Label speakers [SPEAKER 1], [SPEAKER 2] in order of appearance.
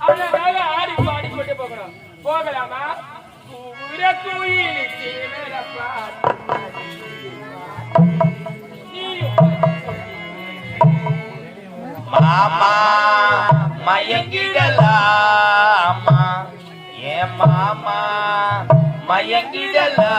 [SPEAKER 1] அழகாக ஆடி பாடி கொண்டு போகணும். போகலாமா? உர மேல
[SPEAKER 2] மாமா மயங்கிடலாமா ஏ மாமா மயங்கிடலாமா